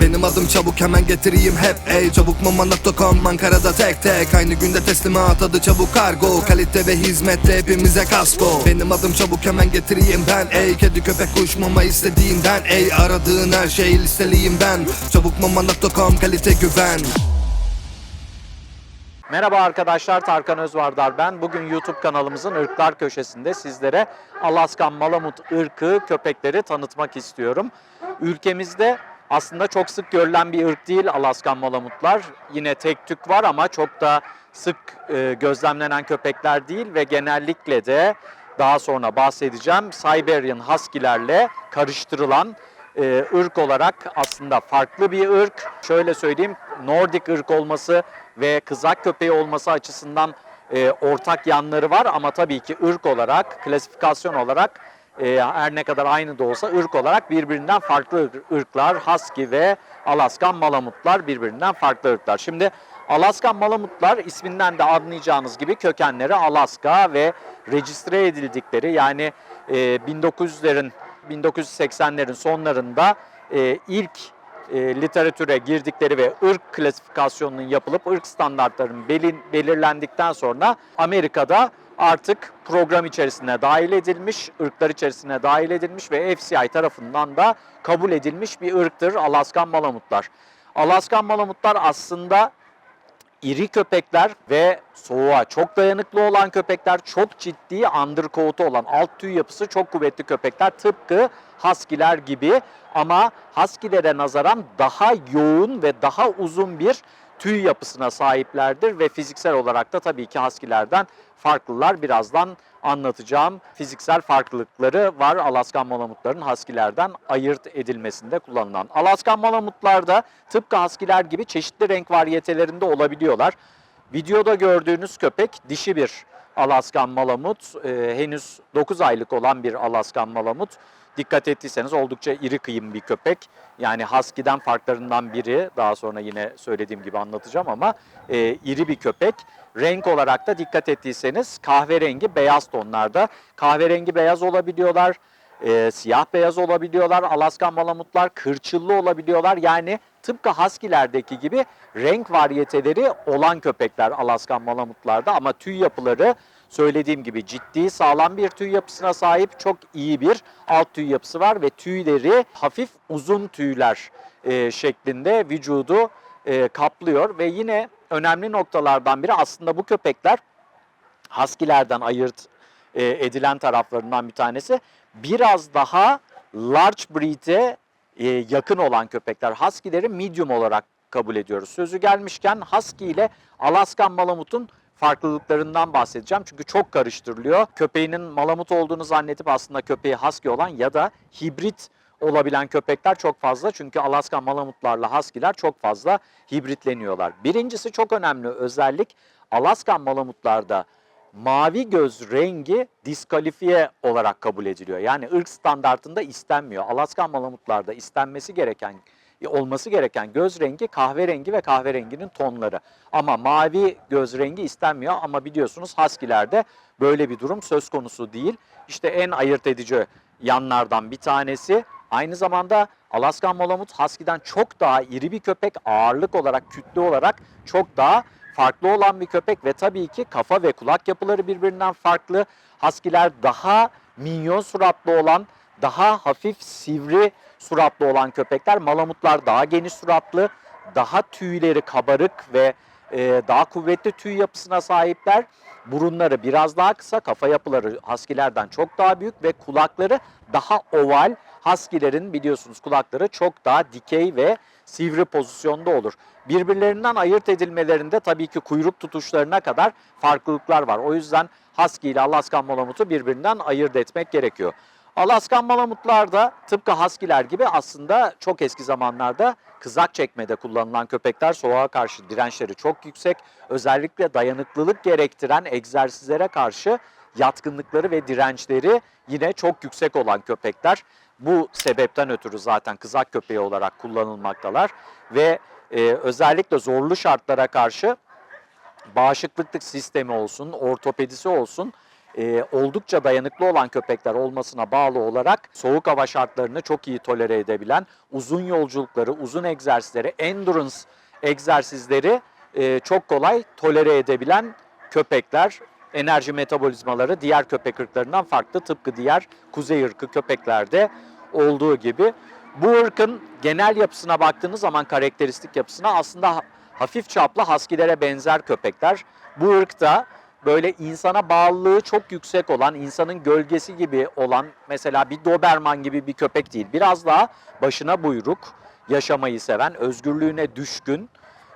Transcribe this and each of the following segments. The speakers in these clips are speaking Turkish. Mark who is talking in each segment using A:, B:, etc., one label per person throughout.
A: Benim adım çabuk hemen getireyim hep. Ey Çabuk mama.com Ankara'da tek tek. Aynı günde teslimat adı çabuk kargo. Kalite ve hizmette hepimize kasko. Benim adım çabuk hemen getireyim ben. Ey Kedi köpek kuş mama istediğinden. Ey Aradığın her şeyi listeliyim ben. Çabuk mama.com kalite güven
B: Merhaba arkadaşlar Tarkan Özvardar ben. Bugün YouTube kanalımızın ırklar köşesinde sizlere Alaskan Malamut ırkı köpekleri tanıtmak istiyorum. Ülkemizde aslında çok sık görülen bir ırk değil Alaskan Malamutlar. Yine tek tük var ama çok da sık e, gözlemlenen köpekler değil ve genellikle de daha sonra bahsedeceğim Siberian Husky'lerle karıştırılan e, ırk olarak aslında farklı bir ırk. Şöyle söyleyeyim Nordik ırk olması ve kızak köpeği olması açısından e, ortak yanları var ama tabii ki ırk olarak, klasifikasyon olarak e, her ne kadar aynı da olsa ırk olarak birbirinden farklı ır- ırklar. Husky ve Alaskan Malamutlar birbirinden farklı ırklar. Şimdi Alaskan Malamutlar isminden de anlayacağınız gibi kökenleri Alaska ve rejistre edildikleri yani e, 1900'lerin 1980'lerin sonlarında e, ilk e, literatüre girdikleri ve ırk klasifikasyonunun yapılıp ırk standartlarının belirlendikten sonra Amerika'da artık program içerisine dahil edilmiş, ırklar içerisine dahil edilmiş ve FCI tarafından da kabul edilmiş bir ırktır Alaskan Malamutlar. Alaskan Malamutlar aslında iri köpekler ve soğuğa çok dayanıklı olan köpekler, çok ciddi undercoat'u olan alt tüy yapısı çok kuvvetli köpekler. Tıpkı Husky'ler gibi ama Husky'lere nazaran daha yoğun ve daha uzun bir tüy yapısına sahiplerdir ve fiziksel olarak da tabii ki Husky'lerden farklılar. Birazdan anlatacağım fiziksel farklılıkları var Alaskan Malamutların Husky'lerden ayırt edilmesinde kullanılan. Alaskan Malamutlarda tıpkı Husky'ler gibi çeşitli renk varyetelerinde olabiliyorlar. Videoda gördüğünüz köpek dişi bir Alaskan Malamut. Ee, henüz 9 aylık olan bir Alaskan Malamut. Dikkat ettiyseniz oldukça iri kıyım bir köpek. Yani Husky'den farklarından biri. Daha sonra yine söylediğim gibi anlatacağım ama e, iri bir köpek. Renk olarak da dikkat ettiyseniz kahverengi beyaz tonlarda. Kahverengi beyaz olabiliyorlar. e, siyah beyaz olabiliyorlar. Alaskan Malamutlar kırçıllı olabiliyorlar. Yani tıpkı Husky'lerdeki gibi renk varyeteleri olan köpekler Alaskan Malamutlarda ama tüy yapıları söylediğim gibi ciddi sağlam bir tüy yapısına sahip çok iyi bir alt tüy yapısı var ve tüyleri hafif uzun tüyler e, şeklinde vücudu e, kaplıyor ve yine önemli noktalardan biri aslında bu köpekler Husky'lerden ayırt e, edilen taraflarından bir tanesi biraz daha large breed'e e, yakın olan köpekler. Husky'leri medium olarak kabul ediyoruz. Sözü gelmişken Husky ile Alaskan Malamut'un farklılıklarından bahsedeceğim. Çünkü çok karıştırılıyor. Köpeğinin Malamut olduğunu zannedip aslında köpeği Husky olan ya da hibrit olabilen köpekler çok fazla. Çünkü Alaskan Malamutlarla Husky'ler çok fazla hibritleniyorlar. Birincisi çok önemli özellik Alaskan Malamutlarda mavi göz rengi diskalifiye olarak kabul ediliyor. Yani ırk standartında istenmiyor. Alaskan Malamutlarda istenmesi gereken olması gereken göz rengi kahverengi ve kahverenginin tonları. Ama mavi göz rengi istenmiyor ama biliyorsunuz Husky'lerde böyle bir durum söz konusu değil. İşte en ayırt edici yanlardan bir tanesi. Aynı zamanda Alaskan Malamut Husky'den çok daha iri bir köpek. Ağırlık olarak, kütle olarak çok daha farklı olan bir köpek ve tabii ki kafa ve kulak yapıları birbirinden farklı. Husky'ler daha minyon suratlı olan, daha hafif sivri suratlı olan köpekler. Malamutlar daha geniş suratlı, daha tüyleri kabarık ve e, daha kuvvetli tüy yapısına sahipler. Burunları biraz daha kısa, kafa yapıları Husky'lerden çok daha büyük ve kulakları daha oval. Husky'lerin biliyorsunuz kulakları çok daha dikey ve sivri pozisyonda olur. Birbirlerinden ayırt edilmelerinde tabii ki kuyruk tutuşlarına kadar farklılıklar var. O yüzden Husky ile Alaskan Malamut'u birbirinden ayırt etmek gerekiyor. Alaskan Malamutlar da tıpkı Husky'ler gibi aslında çok eski zamanlarda kızak çekmede kullanılan köpekler soğuğa karşı dirençleri çok yüksek. Özellikle dayanıklılık gerektiren egzersizlere karşı yatkınlıkları ve dirençleri yine çok yüksek olan köpekler. Bu sebepten ötürü zaten kızak köpeği olarak kullanılmaktalar ve e, özellikle zorlu şartlara karşı bağışıklık sistemi olsun, ortopedisi olsun e, oldukça dayanıklı olan köpekler olmasına bağlı olarak soğuk hava şartlarını çok iyi tolere edebilen, uzun yolculukları, uzun egzersizleri, endurance egzersizleri e, çok kolay tolere edebilen köpekler. Enerji metabolizmaları diğer köpek ırklarından farklı tıpkı diğer kuzey ırkı köpeklerde olduğu gibi. Bu ırkın genel yapısına baktığınız zaman karakteristik yapısına aslında ha- hafif çaplı haskilere benzer köpekler. Bu ırkta böyle insana bağlılığı çok yüksek olan, insanın gölgesi gibi olan mesela bir Doberman gibi bir köpek değil. Biraz daha başına buyruk, yaşamayı seven, özgürlüğüne düşkün,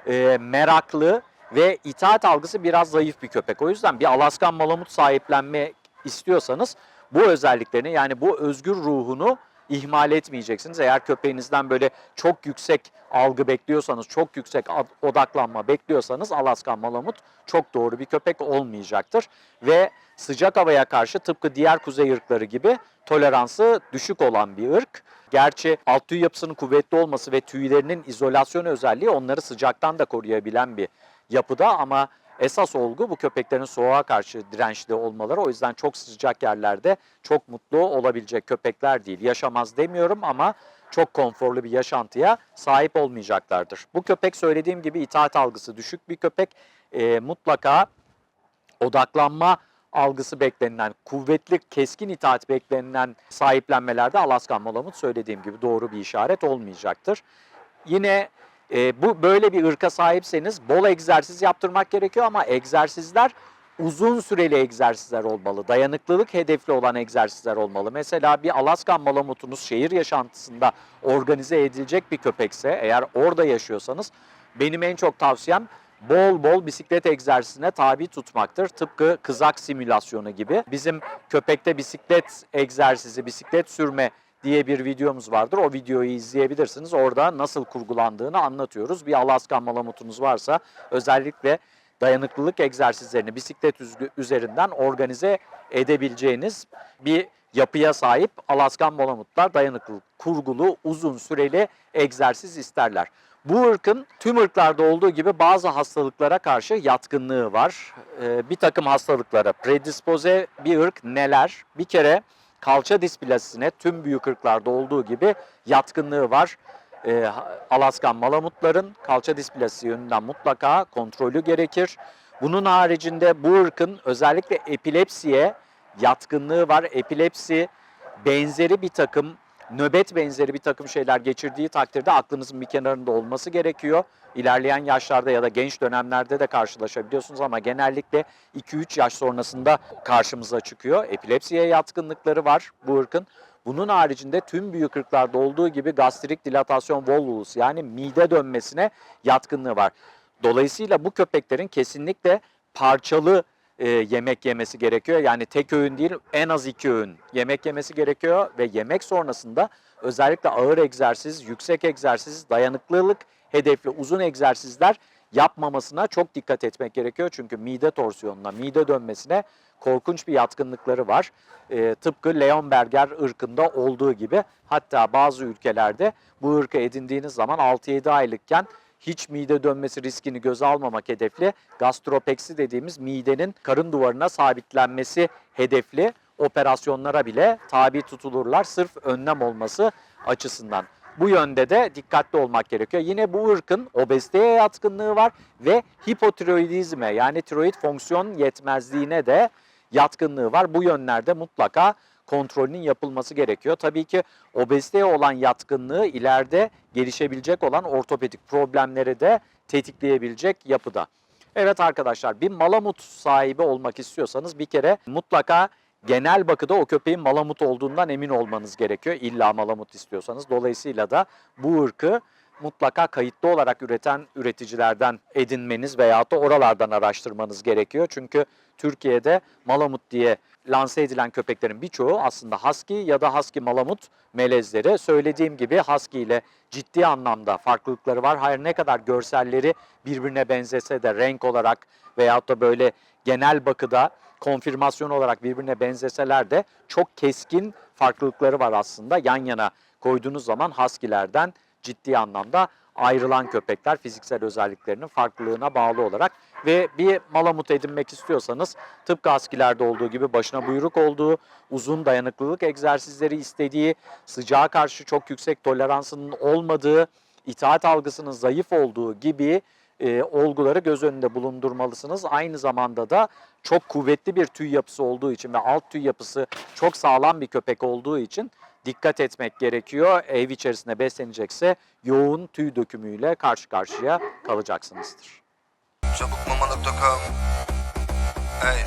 B: e, meraklı ve itaat algısı biraz zayıf bir köpek. O yüzden bir Alaskan Malamut sahiplenme istiyorsanız bu özelliklerini yani bu özgür ruhunu ihmal etmeyeceksiniz. Eğer köpeğinizden böyle çok yüksek algı bekliyorsanız, çok yüksek odaklanma bekliyorsanız Alaskan Malamut çok doğru bir köpek olmayacaktır. Ve sıcak havaya karşı tıpkı diğer kuzey ırkları gibi toleransı düşük olan bir ırk. Gerçi alt tüy yapısının kuvvetli olması ve tüylerinin izolasyon özelliği onları sıcaktan da koruyabilen bir yapıda ama esas olgu bu köpeklerin soğuğa karşı dirençli olmaları. O yüzden çok sıcak yerlerde çok mutlu olabilecek köpekler değil. Yaşamaz demiyorum ama çok konforlu bir yaşantıya sahip olmayacaklardır. Bu köpek söylediğim gibi itaat algısı düşük bir köpek. Ee, mutlaka odaklanma algısı beklenilen, kuvvetli, keskin itaat beklenilen sahiplenmelerde Alaskan Malamut söylediğim gibi doğru bir işaret olmayacaktır. Yine e, bu böyle bir ırka sahipseniz bol egzersiz yaptırmak gerekiyor ama egzersizler uzun süreli egzersizler olmalı. Dayanıklılık hedefli olan egzersizler olmalı. Mesela bir Alaskan malamutunuz şehir yaşantısında organize edilecek bir köpekse eğer orada yaşıyorsanız benim en çok tavsiyem bol bol bisiklet egzersizine tabi tutmaktır. Tıpkı kızak simülasyonu gibi. Bizim köpekte bisiklet egzersizi, bisiklet sürme diye bir videomuz vardır. O videoyu izleyebilirsiniz. Orada nasıl kurgulandığını anlatıyoruz. Bir Alaskan malamutunuz varsa özellikle dayanıklılık egzersizlerini bisiklet üzerinden organize edebileceğiniz bir yapıya sahip Alaskan malamutlar dayanıklılık kurgulu uzun süreli egzersiz isterler. Bu ırkın tüm ırklarda olduğu gibi bazı hastalıklara karşı yatkınlığı var. Ee, bir takım hastalıklara predispoze bir ırk neler? Bir kere kalça displasisine tüm büyük ırklarda olduğu gibi yatkınlığı var. Ee, Alaskan malamutların kalça displasisi yönünden mutlaka kontrolü gerekir. Bunun haricinde bu ırkın özellikle epilepsiye yatkınlığı var. Epilepsi benzeri bir takım nöbet benzeri bir takım şeyler geçirdiği takdirde aklınızın bir kenarında olması gerekiyor. İlerleyen yaşlarda ya da genç dönemlerde de karşılaşabiliyorsunuz ama genellikle 2-3 yaş sonrasında karşımıza çıkıyor. Epilepsiye yatkınlıkları var bu ırkın. Bunun haricinde tüm büyük ırklarda olduğu gibi gastrik dilatasyon volvulus yani mide dönmesine yatkınlığı var. Dolayısıyla bu köpeklerin kesinlikle parçalı e, yemek yemesi gerekiyor. Yani tek öğün değil en az iki öğün yemek yemesi gerekiyor ve yemek sonrasında özellikle ağır egzersiz, yüksek egzersiz, dayanıklılık hedefli uzun egzersizler yapmamasına çok dikkat etmek gerekiyor. Çünkü mide torsiyonuna, mide dönmesine korkunç bir yatkınlıkları var. E, tıpkı Leonberger ırkında olduğu gibi hatta bazı ülkelerde bu ırkı edindiğiniz zaman 6-7 aylıkken hiç mide dönmesi riskini göze almamak hedefli gastropeksi dediğimiz midenin karın duvarına sabitlenmesi hedefli operasyonlara bile tabi tutulurlar sırf önlem olması açısından. Bu yönde de dikkatli olmak gerekiyor. Yine bu ırkın obeziteye yatkınlığı var ve hipotiroidizme yani tiroid fonksiyon yetmezliğine de yatkınlığı var. Bu yönlerde mutlaka kontrolünün yapılması gerekiyor. Tabii ki obeziteye olan yatkınlığı ileride gelişebilecek olan ortopedik problemleri de tetikleyebilecek yapıda. Evet arkadaşlar bir malamut sahibi olmak istiyorsanız bir kere mutlaka genel bakıda o köpeğin malamut olduğundan emin olmanız gerekiyor. İlla malamut istiyorsanız. Dolayısıyla da bu ırkı mutlaka kayıtlı olarak üreten üreticilerden edinmeniz veyahut da oralardan araştırmanız gerekiyor. Çünkü Türkiye'de malamut diye lanse edilen köpeklerin birçoğu aslında husky ya da husky malamut melezleri. Söylediğim gibi husky ile ciddi anlamda farklılıkları var. Her ne kadar görselleri birbirine benzese de renk olarak veyahut da böyle genel bakıda konfirmasyon olarak birbirine benzeseler de çok keskin farklılıkları var aslında. Yan yana koyduğunuz zaman husky'lerden ciddi anlamda ayrılan köpekler fiziksel özelliklerinin farklılığına bağlı olarak Ve bir malamut edinmek istiyorsanız tıpkı askilerde olduğu gibi başına buyruk olduğu, uzun dayanıklılık egzersizleri istediği, sıcağa karşı çok yüksek toleransının olmadığı, itaat algısının zayıf olduğu gibi e, olguları göz önünde bulundurmalısınız. Aynı zamanda da çok kuvvetli bir tüy yapısı olduğu için ve alt tüy yapısı çok sağlam bir köpek olduğu için dikkat etmek gerekiyor. Ev içerisinde beslenecekse yoğun tüy dökümüyle karşı karşıya kalacaksınızdır.
C: Çabukmama.com Hey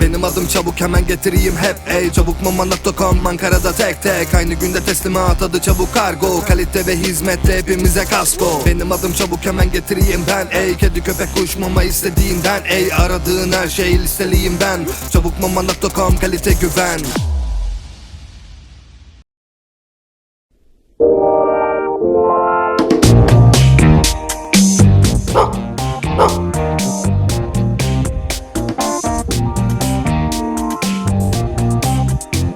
A: Benim adım çabuk hemen getireyim hep. Ey Çabukmama.com Ankara'da tek tek. Aynı günde teslimat adı çabuk kargo. Kalite ve hizmette hepimize kasko. Benim adım çabuk hemen getireyim ben. Ey Kedi köpek kuş mama istediğinden ey Aradığın her şey listeliyim ben. Çabukmama.com kalite güven